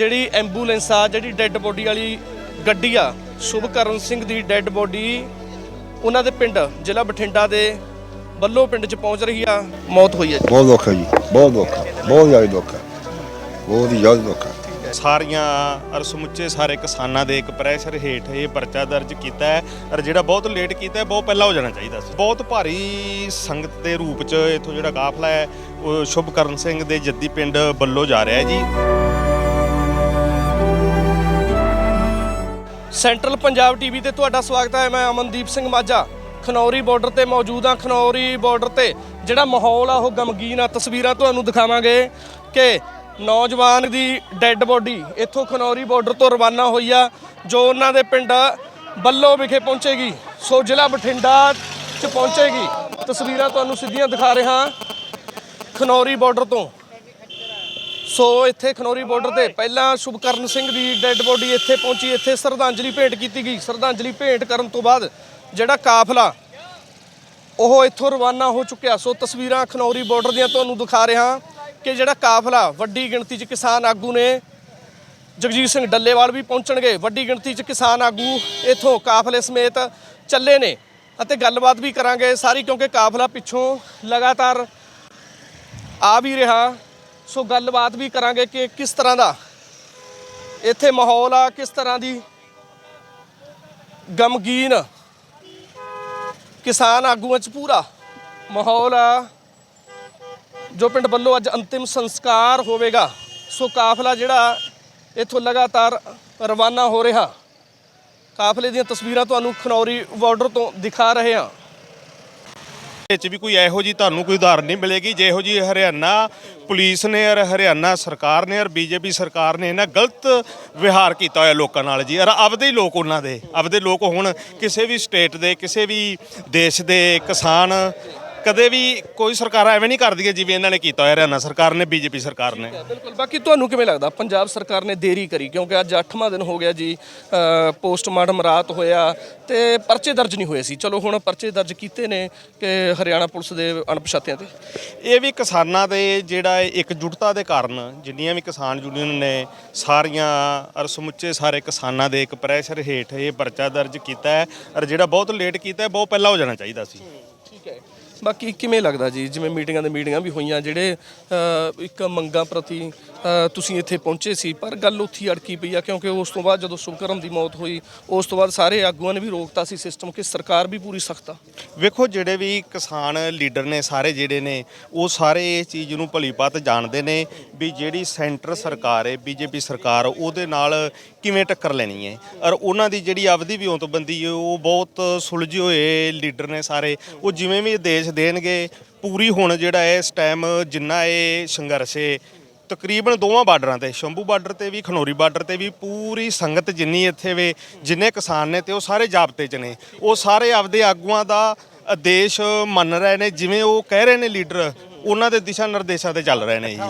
ਜਿਹੜੀ ਐਂਬੂਲੈਂਸ ਆ ਜਿਹੜੀ ਡੈੱਡ ਬੋਡੀ ਵਾਲੀ ਗੱਡੀ ਆ ਸ਼ੁਭਕਰਨ ਸਿੰਘ ਦੀ ਡੈੱਡ ਬੋਡੀ ਉਹਨਾਂ ਦੇ ਪਿੰਡ ਜ਼ਿਲ੍ਹਾ ਬਠਿੰਡਾ ਦੇ ਬੱਲੋ ਪਿੰਡ 'ਚ ਪਹੁੰਚ ਰਹੀ ਆ। ਮੌਤ ਹੋਈ ਹੈ ਜੀ। ਬਹੁਤ ਦੁੱਖ ਹੈ ਜੀ ਬਹੁਤ ਦੁੱਖ ਹੈ ਬਹੁਤ ਜ਼ਿਆਦਾ ਦੁੱਖ ਹੈ ਬਹੁਤ ਹੀ ਜ਼ਿਆਦਾ ਦੁੱਖ ਹੈ। ਸਾਰੀਆਂ ਅਰ ਸਮੁੱਚੇ ਸਾਰੇ ਕਿਸਾਨਾਂ ਦੇ ਇੱਕ ਪ੍ਰੈਸ਼ਰ ਹੇਠ ਇਹ ਪਰਚਾ ਦਰਜ ਕੀਤਾ ਹੈ ਔਰ ਜਿਹੜਾ ਬਹੁਤ ਲੇਟ ਕੀਤਾ ਹੈ ਬਹੁਤ ਪਹਿਲਾਂ ਹੋ ਜਾਣਾ ਚਾਹੀਦਾ ਸੀ। ਬਹੁਤ ਭਾਰੀ ਸੰਗਤ ਦੇ ਰੂਪ 'ਚ ਇਥੋਂ ਜਿਹੜਾ ਕਾਫਲਾ ਹੈ ਉਹ ਸ਼ੁਭਕਰਨ ਸਿੰਘ ਦੇ ਜੱਦੀ ਪਿੰਡ ਬੱਲੋ ਜਾ ਰਿਹਾ ਹੈ ਜੀ। ਸੈਂਟਰਲ ਪੰਜਾਬ ਟੀਵੀ ਤੇ ਤੁਹਾਡਾ ਸਵਾਗਤ ਹੈ। ਮੈਂ ਅਮਨਦੀਪ ਸਿੰਘ ਮਾਝਾ। ਖਨੌਰੀ ਬਾਰਡਰ ਤੇ ਮੌਜੂਦ ਹਾਂ। ਖਨੌਰੀ ਬਾਰਡਰ ਤੇ ਜਿਹੜਾ ਮਾਹੌਲ ਆ, ਉਹ ਗਮਗੀਨ ਆ। ਤਸਵੀਰਾਂ ਤੁਹਾਨੂੰ ਦਿਖਾਵਾਂਗੇ ਕਿ ਨੌਜਵਾਨ ਦੀ ਡੈੱਡ ਬੋਡੀ ਇੱਥੋਂ ਖਨੌਰੀ ਬਾਰਡਰ ਤੋਂ ਰਵਾਨਾ ਹੋਈ ਆ, ਜੋ ਉਹਨਾਂ ਦੇ ਪਿੰਡ ਬੱਲੋ ਵਿਖੇ ਪਹੁੰਚੇਗੀ। ਸੋ ਜ਼ਿਲ੍ਹਾ ਬਠਿੰਡਾ 'ਚ ਪਹੁੰਚੇਗੀ। ਤਸਵੀਰਾਂ ਤੁਹਾਨੂੰ ਸਿੱਧੀਆਂ ਦਿਖਾ ਰਿਹਾ। ਖਨੌਰੀ ਬਾਰਡਰ ਤੋਂ ਸੋ ਇੱਥੇ ਖਨੌਰੀ ਬਾਰਡਰ ਤੇ ਪਹਿਲਾਂ ਸ਼ੁਭਕਰਨ ਸਿੰਘ ਦੀ ਡੈੱਡ ਬੋਡੀ ਇੱਥੇ ਪਹੁੰਚੀ। ਇੱਥੇ ਸ਼ਰਧਾਂਜਲੀ ਭੇਂਟ ਕੀਤੀ ਗਈ। ਸ਼ਰਧਾਂਜਲੀ ਭੇਂਟ ਕਰਨ ਤੋਂ ਬਾਅਦ ਜਿਹੜਾ ਕਾਫਲਾ, ਉਹ ਇੱਥੋਂ ਰਵਾਨਾ ਹੋ ਚੁੱਕਿਆ। ਸੋ ਤਸਵੀਰਾਂ ਖਨੌਰੀ ਬਾਰਡਰ ਦੀਆਂ ਤੁਹਾਨੂੰ ਦਿਖਾ ਰਿਹਾ ਕਿ ਜਿਹੜਾ ਕਾਫਲਾ ਵੱਡੀ ਗਿਣਤੀ 'ਚ ਕਿਸਾਨ ਆਗੂ ਨੇ, ਜਗਜੀਤ ਸਿੰਘ ਡੱਲੇਵਾਲ ਵੀ ਪਹੁੰਚਣਗੇ। ਵੱਡੀ ਗਿਣਤੀ 'ਚ ਕਿਸਾਨ ਆਗੂ ਇੱਥੋਂ ਕਾਫਲੇ ਸਮੇਤ ਚੱਲੇ ਨੇ ਅਤੇ ਗੱਲਬਾਤ ਵੀ ਕਰਾਂਗੇ। ਸਾਰੀ ਕਿਉਂਕਿ ਕਾਫਲਾ ਪਿੱਛੋਂ ਲਗਾਤਾਰ ਆ ਵੀ ਰਿਹਾ। ਸੋ ਗੱਲਬਾਤ ਵੀ ਕਰਾਂਗੇ ਕਿ ਕਿਸ ਤਰ੍ਹਾਂ ਦਾ ਇੱਥੇ ਮਾਹੌਲ ਆ, ਕਿਸ ਤਰ੍ਹਾਂ ਦੀ ਗਮਗੀਨ ਕਿਸਾਨ ਆਗੂਆਂ 'ਚ ਪੂਰਾ ਮਾਹੌਲ ਆ, ਜੋ ਪਿੰਡ ਵੱਲੋਂ ਅੱਜ ਅੰਤਿਮ ਸੰਸਕਾਰ ਹੋਵੇਗਾ। ਸੋ ਕਾਫਲਾ ਜਿਹੜਾ ਇੱਥੋਂ ਲਗਾਤਾਰ ਰਵਾਨਾ ਹੋ ਰਿਹਾ। ਕਾਫਲੇ ਦੀਆਂ ਤਸਵੀਰਾਂ ਤੁਹਾਨੂੰ ਖਨੌਰੀ ਬਾਰਡਰ ਤੋਂ ਦਿਖਾ ਰਹੇ ਹਾਂ। ਵਿੱਚ ਵੀ ਕੋਈ ਇਹੋ ਜੀ ਤੁਹਾਨੂੰ ਕੋਈ ਉਦਾਹਰਨ ਨਹੀਂ ਮਿਲੇਗੀ। ਜਿਹੋ ਜੀ ਹਰਿਆਣਾ ਪੁਲਿਸ ਨੇ ਔਰ ਹਰਿਆਣਾ ਸਰਕਾਰ ਨੇ ਔਰ ਬੀਜੇਪੀ ਸਰਕਾਰ ਨੇ ਇਹਨਾਂ ਗਲਤ ਵਿਹਾਰ ਕੀਤਾ ਹੋਇਆ ਲੋਕਾਂ ਨਾਲ ਜੀ। ਔਰ ਆਪਦੇ ਹੀ ਲੋਕ ਉਹਨਾਂ ਦੇ, ਆਪਦੇ ਲੋਕ ਹੁਣ। ਕਿਸੇ ਵੀ ਸਟੇਟ ਦੇ, ਕਿਸੇ ਵੀ ਦੇਸ਼ ਦੇ ਕਿਸਾਨ ਕਦੇ ਵੀ ਕੋਈ ਸਰਕਾਰਾਂ ਐਵੇਂ ਨਹੀਂ ਕਰਦੀਆਂ ਜਿਵੇਂ ਇਹਨਾਂ ਨੇ ਕੀਤਾ ਹੋਇਆ ਹਰਿਆਣਾ ਸਰਕਾਰ ਨੇ ਬੀਜੇਪੀ ਸਰਕਾਰ ਨੇ। ਬਿਲਕੁਲ। ਬਾਕੀ ਤੁਹਾਨੂੰ ਕਿਵੇਂ ਲੱਗਦਾ? ਪੰਜਾਬ ਸਰਕਾਰ ਨੇ ਦੇਰੀ ਕਰੀ ਕਿਉਂਕਿ ਅੱਜ 8ਵਾਂ ਦਿਨ ਹੋ ਗਿਆ ਜੀ ਪੋਸਟਮਾਰਟਮ ਰਾਤ ਹੋਇਆ ਤੇ ਪਰਚੇ ਦਰਜ ਨਹੀਂ ਹੋਏ ਸੀ। ਚਲੋ ਹੁਣ ਪਰਚੇ ਦਰਜ ਕੀਤੇ ਨੇ ਕਿ ਹਰਿਆਣਾ ਪੁਲਿਸ ਦੇ ਅਣਪਛਾਤਿਆਂ ਤੇ। ਇਹ ਵੀ ਕਿਸਾਨਾਂ ਦੇ ਜਿਹੜਾ ਇਕਜੁੱਟਤਾ ਦੇ ਕਾਰਨ ਜਿੰਨੀਆਂ ਵੀ ਕਿਸਾਨ ਯੂਨੀਅਨ ਨੇ ਸਾਰੀਆਂ ਔਰ ਸਮੁੱਚੇ ਸਾਰੇ ਕਿਸਾਨਾਂ ਦੇ ਇੱਕ ਪ੍ਰੈਸ਼ਰ ਹੇਠ ਇਹ ਪਰਚਾ ਦਰਜ ਕੀਤਾ ਹੈ ਔਰ ਜਿਹੜਾ ਬਹੁਤ ਲੇਟ ਕੀਤਾ ਹੈ ਬਹੁਤ ਪਹਿਲਾਂ ਹੋ ਜਾਣਾ ਚਾਹੀਦਾ ਸੀ। ਹੈ ਬਾਕੀ ਕਿਵੇਂ ਲੱਗਦਾ ਜੀ? ਜਿਵੇਂ ਮੀਟਿੰਗਾਂ ਦੇ ਮੀਟਿੰਗਾਂ ਵੀ ਹੋਈਆਂ ਜਿਹੜੇ ਅ, ਇੱਕ ਮੰਗਾਂ ਪ੍ਰਤੀ ਅ, ਤੁਸੀਂ ਇੱਥੇ ਪਹੁੰਚੇ ਸੀ ਪਰ ਗੱਲ ਉੱਥੀ ਅੜਕੀ ਪਈ ਆ ਕਿਉਂਕਿ ਉਸ ਤੋਂ ਬਾਅਦ ਜਦੋਂ ਸ਼ੁਭਕਰਨ ਦੀ ਮੌਤ ਹੋਈ ਉਸ ਤੋਂ ਬਾਅਦ ਸਾਰੇ ਆਗੂਆਂ ਨੇ ਵੀ ਰੋਕਤਾ ਸੀ ਸਿਸਟਮ ਕਿ ਸਰਕਾਰ ਵੀ ਪੂਰੀ ਸਖਤ ਆ। ਵੇਖੋ ਜਿਹੜੇ ਵੀ ਕਿਸਾਨ ਲੀਡਰ ਨੇ ਸਾਰੇ ਜਿਹੜੇ ਨੇ ਉਹ ਸਾਰੇ ਇਸ ਚੀਜ਼ ਨੂੰ ਭਲੀਪਤ ਜਾਣਦੇ ਨੇ ਵੀ ਜਿਹੜੀ ਸੈਂਟਰ ਸਰਕਾਰ ਹੈ ਬੀਜੇਪੀ ਸਰਕਾਰ ਉਹਦੇ ਨਾਲ ਕਿਵੇਂ ਟੱਕਰ ਲੈਣੀ ਹੈ। ਔਰ ਉਹਨਾਂ ਦੀ ਜਿਹੜੀ ਆਪਦੀ ਵਿਉਂਤਬੰਦੀ ਹੈ ਉਹ ਬਹੁਤ ਸੁਲਝੇ ਹੋਏ ਲੀਡਰ ਨੇ ਸਾਰੇ। ਉਹ ਜਿਵੇਂ ਵੀ ਦੇਸ਼ ਦੇਣਗੇ, ਪੂਰੀ ਹੁਣ ਜਿਹੜਾ ਹੈ ਇਸ ਟਾਈਮ ਜਿੰਨਾ ਇਹ ਸੰਘਰਸ਼ ਹੈ, ਤਕਰੀਬਨ ਦੋਵਾਂ ਬਾਰਡਰਾਂ ਤੇ, ਸ਼ੰਭੂ ਬਾਰਡਰ ਤੇ ਵੀ, ਖਨੋਰੀ ਬਾਰਡਰ ਤੇ ਵੀ ਪੂਰੀ ਸੰਗਤ ਜਿੰਨੀ ਇੱਥੇ ਵੇ, ਜਿੰਨੇ ਕਿਸਾਨ ਨੇ ਤੇ ਉਹ ਸਾਰੇ ਜਾਬਤੇ 'ਚ ਨੇ। ਉਹ ਸਾਰੇ ਆਪਦੇ ਆਗੂਆਂ ਦਾ ਆਦੇਸ਼ ਮੰਨ ਰਹੇ ਨੇ, ਜਿਵੇਂ ਉਹ ਕਹਿ ਰਹੇ ਨੇ ਲੀਡਰ ਉਹਨਾਂ ਦੇ ਦਿਸ਼ਾ ਨਿਰਦੇਸ਼ਾਂ ਤੇ ਚੱਲ ਰਹੇ ਨੇ ਜੀ।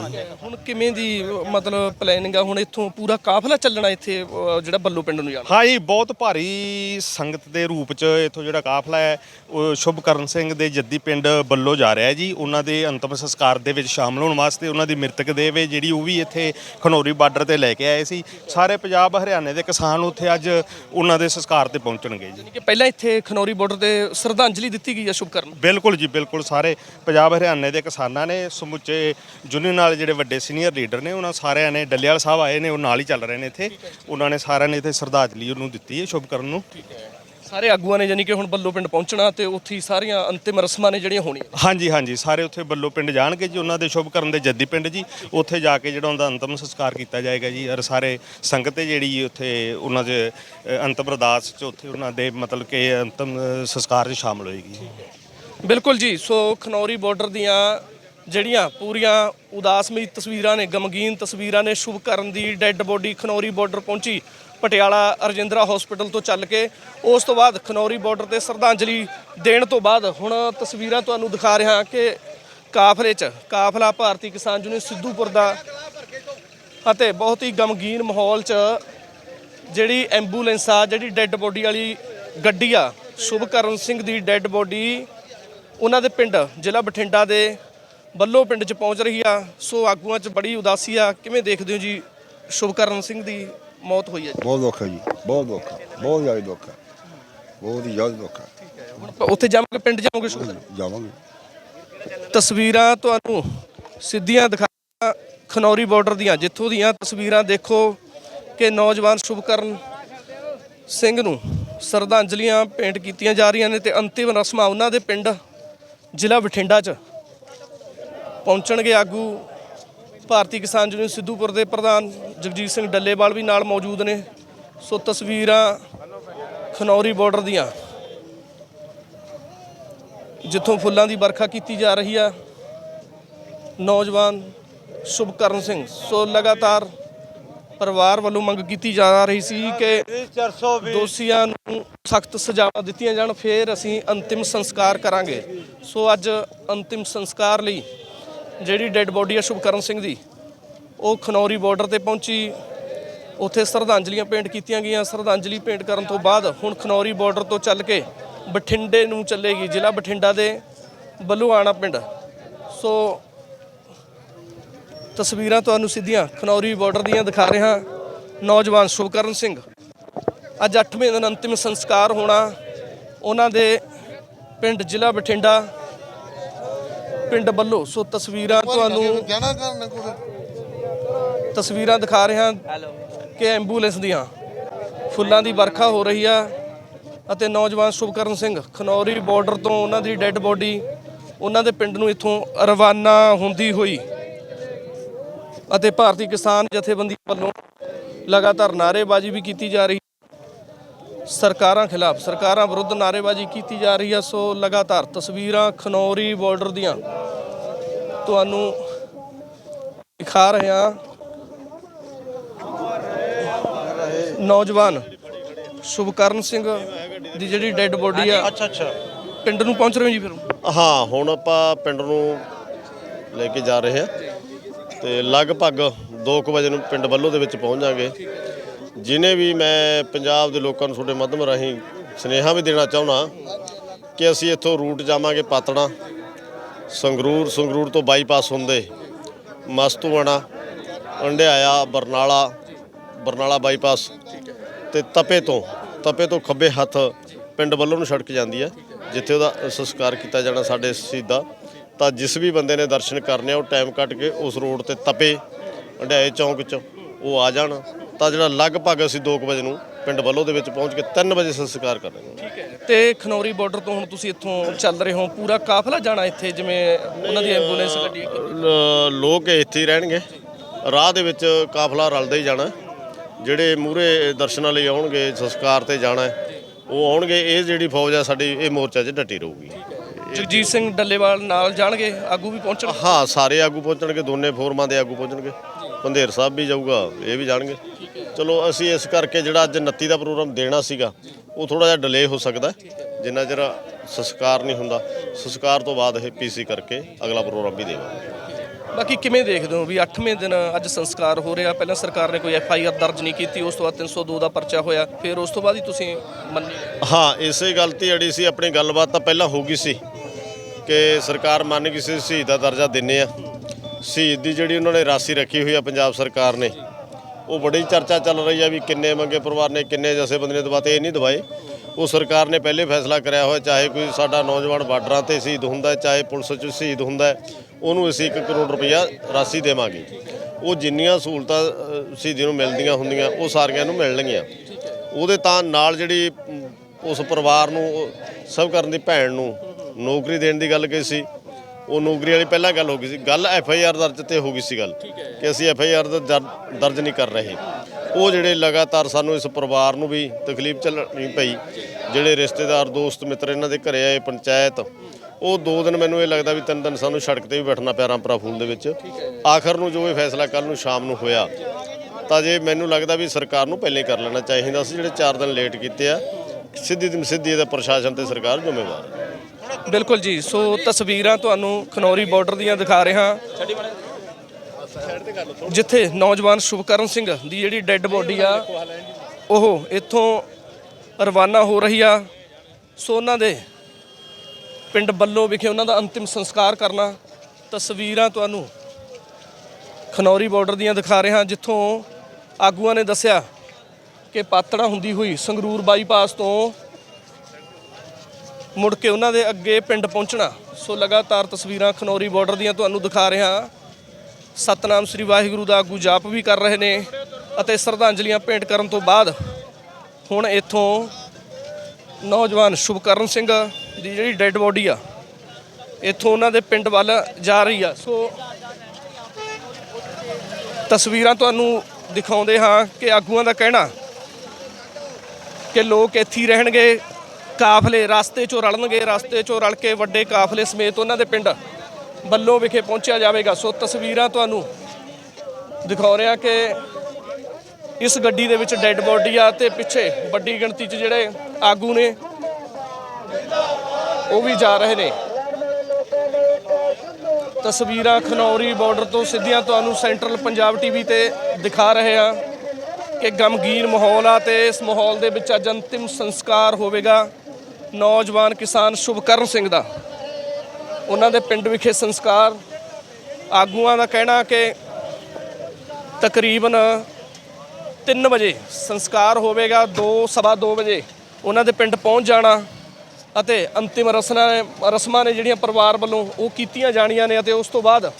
ਹੁਣ ਕਿਵੇਂ ਦੀ ਮਤਲਬ ਪਲੈਨਿੰਗ ਆ? ਹੁਣ ਇੱਥੋਂ ਪੂਰਾ ਕਾਫਲਾ ਚੱਲਣਾ ਇੱਥੇ ਜਿਹੜਾ ਬੱਲੂ ਪਿੰਡ ਨੂੰ ਜਾਣਾ? ਹਾਂ ਜੀ ਬਹੁਤ ਭਾਰੀ ਸੰਗਤ ਦੇ ਰੂਪ 'ਚ ਇਥੋਂ ਜਿਹੜਾ ਕਾਫਲਾ ਹੈ ਉਹ ਸ਼ੁਭਕਰਨ ਸਿੰਘ ਦੇ ਜੱਦੀ ਪਿੰਡ ਬੱਲੋ ਜਾ ਰਿਹਾ ਹੈ ਜੀ। ਉਹਨਾਂ ਦੇ ਅੰਤਮ ਸੰਸਕਾਰ ਦੇ ਵਿੱਚ ਸ਼ਾਮਲ ਹੋਣ ਵਾਸਤੇ ਉਹਨਾਂ ਦੀ ਮ੍ਰਿਤਕ ਦੇਹ ਹੈ ਜਿਹੜੀ ਉਹ ਵੀ ਇੱਥੇ ਖਨੌਰੀ ਬਾਰਡਰ ਤੇ ਲੈ ਕੇ ਆਏ ਸੀ। ਸਾਰੇ ਪੰਜਾਬ ਹਰਿਆਣੇ ਦੇ ਕਿਸਾਨ ਉੱਥੇ ਅੱਜ ਉਹਨਾਂ ਦੇ ਸੰਸਕਾਰ ਤੇ ਪਹੁੰਚਣਗੇ ਜੀ। ਕਿ ਪਹਿਲਾਂ ਇੱਥੇ ਖਨੌਰੀ ਬਾਰਡਰ ਤੇ ਸ਼ਰਧਾਂਜਲੀ ਦਿੱਤੀ ਗਈ ਆ ਸ਼ੁਭਕਰਨ? ਬਿਲਕੁਲ ਜੀ ਬਿਲਕੁਲ। ਸਾਰੇ ਪੰਜਾਬ ਹਰਿਆਣੇ ਦੇ ਕਿਸਾਨਾਂ ਨੇ ਸਮੁੱਚੇ ਯੂਨੀਅਨ ਨਾਲ ਜਿਹੜੇ ਵੱਡੇ ਸੀਨੀਅਰ ਲੀਡਰ ਨੇ ਉਹਨਾਂ ਸਾਰਿਆਂ ਨੇ ਡੱਲੇਵਾਲ ਸਾਹਿਬ ਆਏ ਨੇ ਉਹ ਨਾਲ ਹੀ ਚੱਲ ਰਹੇ ਨੇ ਇੱਥੇ। ਉਹਨਾਂ ਨੇ ਸਾਰਿਆਂ ਨੇ ਇੱਥੇ ਸ਼ਰਧਾਂਜਲੀ ਉਹਨੂੰ ਦਿੱਤੀ ਹੈ ਸ਼ੁਭਕਰਨ ਨੂੰ। ਸਾਰੇ ਆਗੂਆਂ ਨੇ ਯਾਨੀ ਕਿ ਹੁਣ ਬੱਲੋ ਪਿੰਡ ਪਹੁੰਚਣਾ ਤੇ ਉੱਥੇ ਹੀ ਸਾਰੀਆਂ ਅੰਤਿਮ ਰਸਮਾਂ ਨੇ ਜਿਹੜੀਆਂ ਹੋਣੀਆਂ। ਹਾਂਜੀ ਹਾਂਜੀ ਸਾਰੇ ਉੱਥੇ ਬੱਲੋ ਪਿੰਡ ਜਾਣਗੇ ਜੀ ਉਹਨਾਂ ਦੇ ਸ਼ੁਭਕਰਨ ਦੇ ਜੱਦੀ ਪਿੰਡ ਜੀ। ਉੱਥੇ ਜਾ ਕੇ ਜਿਹੜਾ ਉਹਦਾ ਅੰਤਮ ਸੰਸਕਾਰ ਕੀਤਾ ਜਾਏਗਾ ਜੀ ਔਰ ਸਾਰੇ ਸੰਗਤ ਹੈ ਜਿਹੜੀ ਉੱਥੇ ਉਹਨਾਂ ਦੇ ਅ, ਅੰਤਮ ਅਰਦਾਸ ਚ ਉੱਥੇ ਉਹਨਾਂ ਦੇ ਮਤਲਬ ਕਿ ਅੰਤਮ ਸੰਸਕਾਰ 'ਚ ਸ਼ਾਮਲ ਹੋਏਗੀ। ਬਿਲਕੁਲ ਜੀ, ਸੋ ਖਨੌਰੀ ਬਾਰਡਰ ਦੀਆਂ ਜਿਹੜੀਆਂ ਪੂਰੀਆਂ ਉਦਾਸਮਈ ਤਸਵੀਰਾਂ ਨੇ, ਗਮਗੀਨ ਤਸਵੀਰਾਂ ਨੇ ਸ਼ੁਭਕਰਨ ਦੀ ਡੈੱਡ ਬੋਡੀ ਖਨੌਰੀ ਬਾਰਡਰ ਪਹੁੰਚੀ ਪਟਿਆਲਾ ਰਜਿੰਦਰਾ ਹਸਪੀਟਲ ਤੋਂ ਚੱਲ ਕੇ। ਉਸ ਤੋਂ ਬਾਅਦ ਖਨੌਰੀ ਬਾਰਡਰ ਤੇ ਸ਼ਰਧਾਂਜਲੀ ਦੇਣ ਤੋਂ ਬਾਅਦ ਹੁਣ ਤਸਵੀਰਾਂ ਤੁਹਾਨੂੰ ਦਿਖਾ ਰਿਹਾ ਕਿ ਕਾਫਲੇ 'ਚ ਕਾਫਲਾ ਭਾਰਤੀ ਕਿਸਾਨ ਯੂਨੀਅਨ ਸਿੱਧੂਪੁਰ ਦਾ ਅਤੇ ਬਹੁਤ ਹੀ ਗਮਗੀਨ ਮਾਹੌਲ 'ਚ ਜਿਹੜੀ ਐਂਬੂਲੈਂਸ ਆ, ਜਿਹੜੀ ਡੈੱਡ ਬੋਡੀ ਵਾਲੀ ਗੱਡੀ ਆ ਸ਼ੁਭਕਰਨ ਸਿੰਘ ਦੀ ਡੈੱਡ ਬੋਡੀ ਉਹਨਾਂ ਦੇ ਪਿੰਡ ਜ਼ਿਲ੍ਹਾ ਬਠਿੰਡਾ ਦੇ ਬੱਲੋ ਪਿੰਡ 'ਚ ਪਹੁੰਚ ਰਹੀ ਆ। ਸੋ ਆਗੂਆਂ 'ਚ ਬੜੀ ਉਦਾਸੀ ਆ। ਕਿਵੇਂ ਦੇਖਦੇ ਹੋ ਜੀ ਸ਼ੁਭਕਰਨ ਸਿੰਘ ਦੀ ਮੌਤ ਹੋਈ ਹੈ ਜੀ? ਬਹੁਤ ਦੁੱਖ ਹੈ ਜੀ ਬਹੁਤ ਦੁੱਖ ਹੈ ਬਹੁਤ ਜ਼ਿਆਦਾ ਦੁੱਖ ਹੈ ਬਹੁਤ ਹੀ ਜ਼ਿਆਦਾ ਦੁੱਖ ਹੈ। ਹੁਣ ਆਪਾਂ ਉੱਥੇ ਜਾਵਾਂਗੇ ਪਿੰਡ ਜਾਵਾਂਗੇ ਸ਼ੁਭਕਰਨ ਜਾਵਾਂਗੇ। ਤਸਵੀਰਾਂ ਤੁਹਾਨੂੰ ਸਿੱਧੀਆਂ ਦਿਖਾ ਖਨੌਰੀ ਬਾਰਡਰ ਦੀਆਂ ਜਿੱਥੋਂ ਦੀਆਂ ਤਸਵੀਰਾਂ ਦੇਖੋ ਕਿ ਨੌਜਵਾਨ ਸ਼ੁਭਕਰਨ ਸਿੰਘ ਨੂੰ ਸ਼ਰਧਾਂਜਲੀਆਂ ਭੇਂਟ ਕੀਤੀਆਂ ਜਾ ਰਹੀਆਂ ਨੇ ਤੇ ਅੰਤਿਮ ਰਸਮਾਂ ਉਹਨਾਂ ਦੇ ਪਿੰਡ ਜ਼ਿਲ੍ਹਾ ਬਠਿੰਡਾ 'ਚ ਪਹੁੰਚਣਗੇ ਆਗੂ ਭਾਰਤੀ ਕਿਸਾਨ ਯੂਨੀਅਨ ਸਿੱਧੂਪੁਰ ਦੇ ਪ੍ਰਧਾਨ ਜਗਜੀਤ ਸਿੰਘ ਡੱਲੇਵਾਲ ਵੀ ਨਾਲ ਮੌਜੂਦ ਨੇ। ਸੋ ਤਸਵੀਰਾਂ ਖਨੌਰੀ ਬਾਰਡਰ ਦੀਆਂ ਜਿੱਥੋਂ ਫੁੱਲਾਂ ਦੀ ਵਰਖਾ ਕੀਤੀ ਜਾ ਰਹੀ ਆ। ਨੌਜਵਾਨ ਸ਼ੁਭਕਰਨ ਸਿੰਘ ਸੋ ਲਗਾਤਾਰ ਪਰਿਵਾਰ ਵੱਲੋਂ ਮੰਗ ਕੀਤੀ ਜਾ ਰਹੀ ਸੀ ਕਿ ਦੋਸ਼ੀਆਂ ਨੂੰ ਸਖਤ ਸਜ਼ਾਵਾਂ ਦਿੱਤੀਆਂ ਜਾਣ, ਫਿਰ ਅਸੀਂ ਅੰਤਿਮ ਸੰਸਕਾਰ ਕਰਾਂਗੇ। ਸੋ ਅੱਜ ਅੰਤਿਮ ਸੰਸਕਾਰ ਲਈ ਜਿਹੜੀ ਡੈੱਡ ਬੋਡੀ ਆ ਸ਼ੁਭਕਰਨ ਸਿੰਘ ਦੀ, ਉਹ ਖਨੌਰੀ ਬਾਰਡਰ ਤੇ ਪਹੁੰਚੀ। ਉੱਥੇ ਸ਼ਰਧਾਂਜਲੀਆਂ ਭੇਂਟ ਕੀਤੀਆਂ ਗਈਆਂ। ਸ਼ਰਧਾਂਜਲੀ ਭੇਂਟ ਕਰਨ ਤੋਂ ਬਾਅਦ ਹੁਣ ਖਨੌਰੀ ਬਾਰਡਰ ਤੋਂ ਚੱਲ ਕੇ ਬਠਿੰਡੇ ਨੂੰ ਚੱਲੇਗੀ, ਜ਼ਿਲ੍ਹਾ ਬਠਿੰਡਾ ਦੇ ਬੱਲੂਆਣਾ ਪਿੰਡ। ਸੋ ਤਸਵੀਰਾਂ ਤੁਹਾਨੂੰ ਸਿੱਧੀਆਂ ਖਨੌਰੀ ਬਾਰਡਰ ਦੀਆਂ ਦਿਖਾ ਰਿਹਾ। ਨੌਜਵਾਨ ਸ਼ੁਭਕਰਨ ਸਿੰਘ। ਅੱਜ 8ਵੇਂ ਦਿਨ ਅੰਤਿਮ ਸੰਸਕਾਰ ਹੋਣਾ ਉਹਨਾਂ ਦੇ ਪਿੰਡ ਜ਼ਿਲ੍ਹਾ ਬਠਿੰਡਾ ਪਿੰਡ ਬੱਲੋ। ਸੋ ਤਸਵੀਰਾਂ ਤੁਹਾਨੂੰ ਜਾਣਾ ਕਰਨ ਕੋਲ? ਤਸਵੀਰਾਂ ਦਿਖਾ ਰਿਹਾ ਕਿ ਐਂਬੂਲੈਂਸ ਦੀਆਂ ਫੁੱਲਾਂ ਦੀ ਵਰਖਾ ਹੋ ਰਹੀ ਆ ਅਤੇ ਨੌਜਵਾਨ ਸ਼ੁਭਕਰਨ ਸਿੰਘ ਖਨੌਰੀ ਬਾਰਡਰ ਤੋਂ ਉਹਨਾਂ ਦੀ ਡੈੱਡ ਬੋਡੀ ਉਹਨਾਂ ਦੇ ਪਿੰਡ ਨੂੰ ਇੱਥੋਂ ਰਵਾਨਾ ਹੁੰਦੀ ਹੋਈ ਅਤੇ ਭਾਰਤੀ ਕਿਸਾਨ ਜਥੇਬੰਦੀ ਵੱਲੋਂ ਲਗਾਤਾਰ ਨਾਅਰੇਬਾਜ਼ੀ ਵੀ ਕੀਤੀ ਜਾ ਰਹੀ ਸਰਕਾਰਾਂ ਖਿਲਾਫ ਸਰਕਾਰਾਂ ਵਿਰੁੱਧ ਨਾਅਰੇਬਾਜ਼ੀ ਕੀਤੀ ਜਾ ਰਹੀ ਆ ਸੋ ਲਗਾਤਾਰ ਤਸਵੀਰਾਂ ਖਨੌਰੀ ਬਾਰਡਰ ਦੀਆਂ। ਤੁਹਾਨੂੰ ਦਿਖਾ ਰਹੇ ਹਾਂ। ਨੌਜਵਾਨ ਸ਼ੁਭਕਰਨ ਸਿੰਘ ਦੀ ਜਿਹੜੀ ਡੈੱਡ ਬੋਡੀ ਆ। ਅੱਛਾ ਅੱਛਾ। ਪਿੰਡ ਨੂੰ ਪਹੁੰਚ ਰਹੇ ਹੋ ਜੀ ਫਿਰ? ਹਾਂ ਹੁਣ ਆਪਾਂ ਪਿੰਡ ਨੂੰ ਲੈ ਕੇ ਜਾ ਰਹੇ ਹਾਂ। ਤੇ ਲਗਭਗ 2 ਵਜੇ ਨੂੰ ਪਿੰਡ ਵੱਲੋਂ ਦੇ ਵਿੱਚ ਪਹੁੰਚ ਜਾਾਂਗੇ ਜਿਨੇ ਵੀ ਮੈਂ ਪੰਜਾਬ ਦੇ ਲੋਕਾਂ ਨੂੰ ਤੁਹਾਡੇ ਮਾਧਿਅਮ ਰਾਹੀਂ ਸੁਨੇਹਾ ਵੀ ਦੇਣਾ ਚਾਹੁੰਦਾ ਕਿ ਅਸੀਂ ਇੱਥੋਂ ਰੂਟ ਜਾਵਾਂਗੇ ਪਾਤੜਾ, ਸੰਗਰੂਰ ਸੰਗਰੂਰ ਤੋਂ ਬਾਈਪਾਸ ਹੁੰਦੇ ਮਸਤੂਆਣਾ, ਅੰਡਿਆਇਆ, ਬਰਨਾਲਾ ਬਰਨਾਲਾ ਬਾਈਪਾਸ ਤੇ ਤਪੇ ਤੋਂ ਤਪੇ ਤੋਂ ਖੱਬੇ ਹੱਥ ਪਿੰਡ ਵੱਲੋਂ ਨੂੰ ਸੜਕ ਜਾਂਦੀ ਹੈ, ਜਿੱਥੇ ਉਹਦਾ ਸੰਸਕਾਰ ਕੀਤਾ ਜਾਣਾ ਸਾਡੇ ਸ਼ਹੀਦਾ। ਤਾਂ ਜਿਸ ਵੀ ਬੰਦੇ ਨੇ ਦਰਸ਼ਨ ਕਰਨੇ ਆ, ਉਹ ਟਾਈਮ ਕੱਢ ਕੇ ਉਸ ਰੋਡ ਤੇ ਤਪੇ, ਅੰਡਿਆਏ ਚੌਂਕ 'ਚ ਉਹ ਆ ਜਾਣ। ਤਾਂ ਜਿਹੜਾ ਲਗਭਗ ਅਸੀਂ 2 ਵਜੇ ਨੂੰ ਪਿੰਡ ਵੱਲੋਂ ਦੇ ਵਿੱਚ ਪਹੁੰਚ ਕੇ 3 ਵਜੇ ਸੰਸਕਾਰ ਕਰਾਂਗੇ ਤੇ ਖਨੌਰੀ ਬਾਰਡਰ ਤੋਂ ਹੁਣ ਤੁਸੀਂ ਇੱਥੋਂ ਚੱਲ ਰਹੇ ਹੋ ਪੂਰਾ ਕਾਫਲਾ ਜਾਣਾ ਇੱਥੇ ਜਿਵੇਂ ਉਹਨਾਂ ਦੀ ਐਂਬੂਲੈਂਸ ਗੱਡੀ ਲੋਕ ਇੱਥੇ ਹੀ ਰਹਿਣਗੇ। ਰਾਹ ਦੇ ਵਿੱਚ ਕਾਫਲਾ ਰਲਦਾ ਹੀ ਜਾਣਾ। ਜਿਹੜੇ ਮੂਰੇ ਦਰਸ਼ਨਾਂ ਲਈ ਆਉਣਗੇ ਸੰਸਕਾਰ ਤੇ ਜਾਣਾ ਹੈ, ਉਹ ਆਉਣਗੇ। ਇਹ ਜਿਹੜੀ ਫੌਜ ਆ ਸਾਡੀ ਇਹ ਮੋਰਚਾ 'ਚ ਡਟੀ ਰਹੂਗੀ। ਜਗਜੀਤ ਸਿੰਘ ਡੱਲੇਵਾਲ ਨਾਲ ਜਾਣਗੇ ਆਗੂ ਵੀ ਪਹੁੰਚਣ ਹਾਂ ਸਾਰੇ ਆਗੂ ਪਹੁੰਚਣਗੇ ਦੋਨੇ ਫੋਰਮਾਂ ਦੇ ਆਗੂ ਪਹੁੰਚਣਗੇ। ਪੰਧੇਰ ਸਾਹਿਬ ਵੀ ਜਾਊਗਾ ਇਹ ਵੀ ਜਾਣਗੇ। ਚਲੋ ਅਸੀਂ ਇਸ ਕਰਕੇ ਜਿਹੜਾ ਅੱਜ 29 ਦਾ ਪ੍ਰੋਗਰਾਮ ਦੇਣਾ ਸੀਗਾ ਉਹ ਥੋੜਾ ਜਿਹਾ ਡਿਲੇ ਹੋ ਸਕਦਾ। ਜਿੰਨਾ ਚਿਰ ਸੰਸਕਾਰ ਨਹੀਂ ਹੁੰਦਾ। ਸੰਸਕਾਰ ਤੋਂ ਬਾਅਦ ਇਹ ਪੀਸੀ ਕਰਕੇ ਅਗਲਾ ਪ੍ਰੋਗਰਾਮ ਵੀ ਦੇਵਾਂਗੇ। ਬਾਕੀ ਕਿਵੇਂ ਦੇਖਦੇ ਹੋ ਵੀ 8ਵੇਂ ਦਿਨ ਅੱਜ ਸੰਸਕਾਰ ਹੋ ਰਿਹਾ? ਪਹਿਲਾਂ ਸਰਕਾਰ ਨੇ ਕੋਈ ਐਫ ਆਈ ਆਰ ਦਰਜ ਨਹੀਂ ਕੀਤੀ ਉਸ ਤੋਂ ਬਾਅਦ 302 ਦਾ ਪਰਚਾ ਹੋਇਆ ਫਿਰ ਉਸ ਤੋਂ ਬਾਅਦ ਹੀ ਤੁਸੀਂ ਮੰਨੀ ਹਾਂ ਇਸੇ ਗੱਲ ਤੇ ਅੜੀ ਸੀ ਆਪਣੀ ਗੱਲਬਾਤ ਤਾਂ ਪਹਿਲਾਂ ਹੋ ਗਈ ਸੀ ਕਿ ਸਰਕਾਰ ਮੰਨ ਗਈ ਸੀ ਸ਼ਹੀਦ ਦਾ ਦਰਜਾ ਦਿੰਨੇ ਆ। ਸ਼ਹੀਦ ਦੀ ਜਿਹੜੀ ਉਹਨਾਂ ਨੇ ਰਾਸ਼ੀ ਰੱਖੀ ਹੋਈ ਆ ਪੰਜਾਬ ਸਰਕਾਰ ਨੇ ਉਹ ਬੜੀ ਚਰਚਾ ਚੱਲ ਰਹੀ ਹੈ ਵੀ ਕਿੰਨੇ ਮੰਗੇ ਪਰਿਵਾਰ ਨੇ, ਕਿੰਨੇ ਜਥੇਬੰਦੀ ਨੇ ਦਵਾਤੇ ਇਹ ਨਹੀਂ ਦਵਾਏ ਉਹ ਸਰਕਾਰ ਨੇ ਪਹਿਲੇ ਫੈਸਲਾ ਕਰਿਆ ਹੋਇਆ, ਚਾਹੇ ਕੋਈ ਸਾਡਾ ਨੌਜਵਾਨ ਬਾਰਡਰਾਂ ਤੇ ਸ਼ਹੀਦ ਹੁੰਦਾ ਚਾਹੇ ਪੁਲਿਸ 'ਚ ਸ਼ਹੀਦ ਹੁੰਦਾ ਉਹਨੂੰ ਅਸੀਂ 1 ਕਰੋੜ ਰੁਪਇਆ ਰਾਸ਼ੀ ਦੇਵਾਂਗੇ। ਉਹ ਜਿੰਨੀਆਂ ਸਹੂਲਤਾਂ ਸ਼ਹੀਦੀ ਨੂੰ ਮਿਲਦੀਆਂ ਹੁੰਦੀਆਂ, ਉਹ ਸਾਰੀਆਂ ਨੂੰ ਮਿਲਣਗੀਆਂ। ਉਹਦੇ ਤਾਂ ਨਾਲ ਜਿਹੜੀ ਉਸ ਪਰਿਵਾਰ ਨੂੰ ਸਭ ਕਰਨ ਦੀ ਭੈਣ ਨੂੰ ਨੌਕਰੀ ਦੇਣ ਦੀ ਗੱਲ ਕਹੀ ਸੀ। ਉਹ ਨੌਕਰੀ ਵਾਲੀ ਪਹਿਲਾਂ ਗੱਲ ਹੋ ਗਈ ਸੀ। ਗੱਲ ਐਫ ਆਈ ਆਰ ਦਰਜ ਤੇ ਹੋ ਗਈ ਸੀ ਗੱਲ ਕਿ ਅਸੀਂ ਐਫ ਆਈ ਆਰ ਦਰਜ ਨਹੀਂ ਕਰ ਰਹੇ। ਉਹ ਜਿਹੜੇ ਲਗਾਤਾਰ ਸਾਨੂੰ ਇਸ ਪਰਿਵਾਰ ਨੂੰ ਵੀ ਤਕਲੀਫ ਝੱਲਣੀ ਪਈ ਜਿਹੜੇ ਰਿਸ਼ਤੇਦਾਰ ਦੋਸਤ ਮਿੱਤਰ ਇਹਨਾਂ ਦੇ ਘਰੇ ਆਏ ਪੰਚਾਇਤ ਉਹ ਦੋ ਦਿਨ ਮੈਨੂੰ ਇਹ ਲੱਗਦਾ ਵੀ ਤਿੰਨ ਦਿਨ ਸਾਨੂੰ ਸੜਕ ਤੇ ਵੀ ਬੈਠਣਾ ਪਿਆ ਰਾਮਪੁਰਾ ਫੂਲ ਦੇ ਵਿੱਚ। ਆਖਰ ਨੂੰ ਜੋ ਇਹ ਫੈਸਲਾ ਕੱਲ ਨੂੰ ਸ਼ਾਮ ਨੂੰ ਹੋਇਆ ਤਾਂ ਜੇ ਮੈਨੂੰ ਲੱਗਦਾ ਵੀ ਸਰਕਾਰ ਨੂੰ ਪਹਿਲੇ ਕਰ ਲੈਣਾ ਚਾਹੀਦਾ ਸੀ ਜਿਹੜੇ 4 ਦਿਨ ਲੇਟ ਕੀਤੇ ਆ ਸਿੱਧੀ ਸਿੱਧੀ ਇਹਦਾ ਪ੍ਰਸ਼ਾਸਨ ਤੇ ਸਰਕਾਰ ਜ਼ਿੰਮੇਵਾਰ ਹੈ। ਬਿਲਕੁਲ ਜੀ, ਸੋ ਤਸਵੀਰਾਂ ਤੁਹਾਨੂੰ ਖਨੌਰੀ ਬਾਰਡਰ ਦੀਆਂ ਦਿਖਾ ਰਿਹਾ। ਜਿੱਥੇ ਨੌਜਵਾਨ ਸ਼ੁਭਕਰਨ ਸਿੰਘ ਦੀ ਜਿਹੜੀ ਡੈੱਡ ਬੋਡੀ ਆ, ਉਹ ਇੱਥੋਂ ਰਵਾਨਾ ਹੋ ਰਹੀ ਆ। ਸੋ ਉਹਨਾਂ ਦੇ ਪਿੰਡ ਬੱਲੋ ਵਿਖੇ ਉਹਨਾਂ ਦਾ ਅੰਤਿਮ ਸੰਸਕਾਰ ਕਰਨਾ, ਤਸਵੀਰਾਂ ਤੁਹਾਨੂੰ ਖਨੌਰੀ ਬਾਰਡਰ ਦੀਆਂ ਦਿਖਾ ਰਿਹਾ। ਜਿੱਥੋਂ ਆਗੂਆਂ ਨੇ ਦੱਸਿਆ ਕਿ ਪਾਤੜਾ ਹੁੰਦੀ ਹੋਈ ਸੰਗਰੂਰ ਬਾਈਪਾਸ ਤੋਂ ਮੁੜ ਕੇ ਉਹਨਾਂ ਦੇ ਅੱਗੇ ਪਿੰਡ ਪਹੁੰਚਣਾ। ਸੋ ਲਗਾਤਾਰ ਤਸਵੀਰਾਂ ਖਨੌਰੀ ਬਾਰਡਰ ਦੀਆਂ ਤੁਹਾਨੂੰ ਦਿਖਾ ਰਿਹਾ ਸਤਨਾਮ ਸ੍ਰੀ ਵਾਹਿਗੁਰੂ ਦਾ ਆਗੂ ਜਾਪ ਵੀ ਕਰ ਰਹੇ ਨੇ ਅਤੇ ਸ਼ਰਧਾਂਜਲੀਆਂ ਭੇਂਟ ਕਰਨ ਤੋਂ ਬਾਅਦ ਹੁਣ ਇੱਥੋਂ ਨੌਜਵਾਨ ਸ਼ੁਭਕਰਨ ਸਿੰਘ ਦੀ ਜਿਹੜੀ ਡੈੱਡ ਬੋਡੀ ਆ, ਇੱਥੋਂ ਉਹਨਾਂ ਦੇ ਪਿੰਡ ਵੱਲ ਜਾ ਰਹੀ ਆ। ਸੋ ਤਸਵੀਰਾਂ ਤੁਹਾਨੂੰ ਦਿਖਾਉਂਦੇ ਹਾਂ ਕਿ ਆਗੂਆਂ ਦਾ ਕਹਿਣਾ ਕਿ ਲੋਕ ਇੱਥੇ ਰਹਿਣਗੇ। ਕਾਫਲੇ ਰਸਤੇ 'ਚੋਂ ਰਲਣਗੇ, ਰਸਤੇ 'ਚੋਂ ਰਲ ਕੇ ਵੱਡੇ ਕਾਫਲੇ ਸਮੇਤ ਉਹਨਾਂ ਦੇ ਪਿੰਡ ਬੱਲੋ ਵਿਖੇ ਪਹੁੰਚਿਆ ਜਾਵੇਗਾ। ਸੋ ਤਸਵੀਰਾਂ ਤੁਹਾਨੂੰ ਦਿਖਾ ਰਿਹਾ ਕਿ ਇਸ ਗੱਡੀ ਦੇ ਵਿੱਚ ਡੈੱਡ ਬੋਡੀ ਆ ਤੇ ਪਿੱਛੇ ਵੱਡੀ ਗਿਣਤੀ 'ਚ ਜਿਹੜੇ ਆਗੂ ਨੇ, ਉਹ ਵੀ ਜਾ ਰਹੇ ਨੇ। ਤਸਵੀਰਾਂ ਖਨੌਰੀ ਬਾਰਡਰ ਤੋਂ ਸਿੱਧੀਆਂ ਤੁਹਾਨੂੰ ਸੈਂਟਰਲ ਪੰਜਾਬ ਟੀਵੀ ਤੇ ਦਿਖਾ ਰਹੇ ਆ ਕਿ ਗਮਗੀਨ ਮਾਹੌਲ ਆ ਤੇ ਇਸ ਮਾਹੌਲ ਦੇ ਵਿੱਚ ਅੱਜ ਅੰਤਿਮ ਸੰਸਕਾਰ ਹੋਵੇਗਾ। ਨੌਜਵਾਨ ਕਿਸਾਨ ਸ਼ੁਭਕਰਨ ਸਿੰਘ ਦਾ। ਉਹਨਾਂ ਦੇ ਪਿੰਡ ਵਿਖੇ ਸੰਸਕਾਰ, ਆਗੂਆਂ ਦਾ ਕਹਿਣਾ ਕਿ ਤਕਰੀਬਨ 3 ਵਜੇ ਸੰਸਕਾਰ ਹੋਵੇਗਾ 2 ਸਵਾ 2 ਵਜੇ ਉਹਨਾਂ ਦੇ ਪਿੰਡ ਪਹੁੰਚ ਜਾਣਾ ਅਤੇ ਅੰਤਿਮ ਰਸਮਾਂ ਰਸਮਾਂ ਨੇ ਜਿਹੜੀਆਂ ਪਰਿਵਾਰ ਵੱਲੋਂ ਉਹ ਕੀਤੀਆਂ ਜਾਣੀਆਂ ਨੇ ਅਤੇ ਉਸ ਤੋਂ ਬਾਅਦ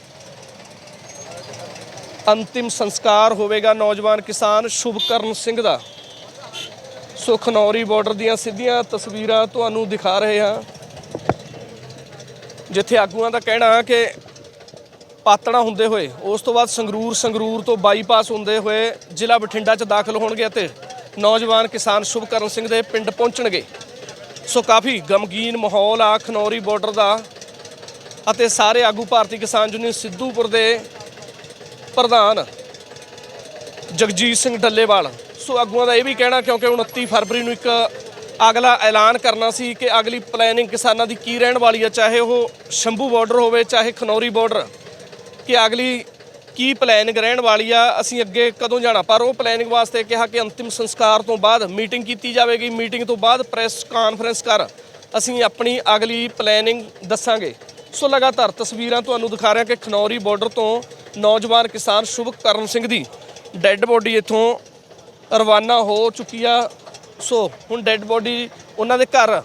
ਅੰਤਿਮ ਸੰਸਕਾਰ ਹੋਵੇਗਾ ਨੌਜਵਾਨ ਕਿਸਾਨ ਸ਼ੁਭਕਰਨ ਸਿੰਘ ਦਾ। ਸੋ ਖਨੌਰੀ ਬਾਰਡਰ ਦੀਆਂ ਸਿੱਧੀਆਂ ਤਸਵੀਰਾਂ ਤੁਹਾਨੂੰ ਦਿਖਾ ਰਹੇ ਹਾਂ। ਜਿੱਥੇ ਆਗੂਆਂ ਦਾ ਕਹਿਣਾ ਕਿ ਪਾਤੜਾ ਹੁੰਦੇ ਹੋਏ, ਉਸ ਤੋਂ ਬਾਅਦ ਸੰਗਰੂਰ ਸੰਗਰੂਰ ਤੋਂ ਬਾਈਪਾਸ ਹੁੰਦੇ ਹੋਏ ਜ਼ਿਲ੍ਹਾ ਬਠਿੰਡਾ 'ਚ ਦਾਖਲ ਹੋਣਗੇ ਅਤੇ ਨੌਜਵਾਨ ਕਿਸਾਨ ਸ਼ੁਭਕਰਨ ਸਿੰਘ ਦੇ ਪਿੰਡ ਪਹੁੰਚਣਗੇ। ਸੋ ਕਾਫੀ ਗਮਗੀਨ ਮਾਹੌਲ ਆ ਖਨੌਰੀ ਬਾਰਡਰ ਦਾ ਅਤੇ ਸਾਰੇ ਆਗੂ ਭਾਰਤੀ ਕਿਸਾਨ ਯੂਨੀਅਨ ਸਿੱਧੂਪੁਰ ਦੇ ਪ੍ਰਧਾਨ ਜਗਜੀਤ ਸਿੰਘ ਡੱਲੇਵਾਲ ਸੋ ਆਗੂਆਂ ਦਾ ਇਹ ਵੀ ਕਹਿਣਾ, ਕਿਉਂਕਿ 29 ਫਰਵਰੀ ਨੂੰ ਇੱਕ ਅਗਲਾ ਐਲਾਨ ਕਰਨਾ ਸੀ ਕਿ ਅਗਲੀ ਪਲੈਨਿੰਗ ਕਿਸਾਨਾਂ ਦੀ ਕੀ ਰਹਿਣ ਵਾਲੀ ਹੈ ਚਾਹੇ ਉਹ ਸ਼ੰਭੂ ਬਾਰਡਰ ਹੋਵੇ, ਚਾਹੇ ਖਨੌਰੀ ਬਾਰਡਰ ਕਿ ਅਗਲੀ ਕੀ ਪਲੈਨਿੰਗ ਰਹਿਣ ਵਾਲੀ ਆ, ਅਸੀਂ ਅੱਗੇ ਕਦੋਂ ਜਾਣਾ? ਪਰ ਉਹ ਪਲੈਨਿੰਗ ਵਾਸਤੇ ਕਿਹਾ ਕਿ ਅੰਤਿਮ ਸੰਸਕਾਰ ਤੋਂ ਬਾਅਦ ਮੀਟਿੰਗ ਕੀਤੀ ਜਾਵੇਗੀ। ਮੀਟਿੰਗ ਤੋਂ ਬਾਅਦ ਪ੍ਰੈਸ ਕਾਨਫਰੰਸ ਕਰ ਅਸੀਂ ਆਪਣੀ ਅਗਲੀ ਪਲੈਨਿੰਗ ਦੱਸਾਂਗੇ। ਸੋ ਲਗਾਤਾਰ ਤਸਵੀਰਾਂ ਤੁਹਾਨੂੰ ਦਿਖਾ ਰਿਹਾ ਕਿ ਖਨੌਰੀ ਬਾਰਡਰ ਤੋਂ ਨੌਜਵਾਨ ਕਿਸਾਨ ਸ਼ੁਭ ਕਰਨ ਸਿੰਘ ਦੀ ਡੈੱਡ ਬੋਡੀ ਇੱਥੋਂ ਰਵਾਨਾ ਹੋ ਚੁੱਕੀ ਆ। ਸੋ ਹੁਣ ਡੈੱਡ ਬੋਡੀ ਉਹਨਾਂ ਦੇ ਘਰ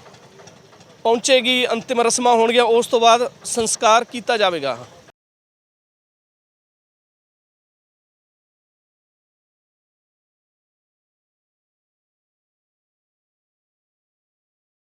ਪਹੁੰਚੇਗੀ, ਅੰਤਿਮ ਰਸਮਾਂ ਹੋਣਗੀਆਂ। ਉਸ ਤੋਂ ਬਾਅਦ ਸੰਸਕਾਰ ਕੀਤਾ ਜਾਵੇਗਾ।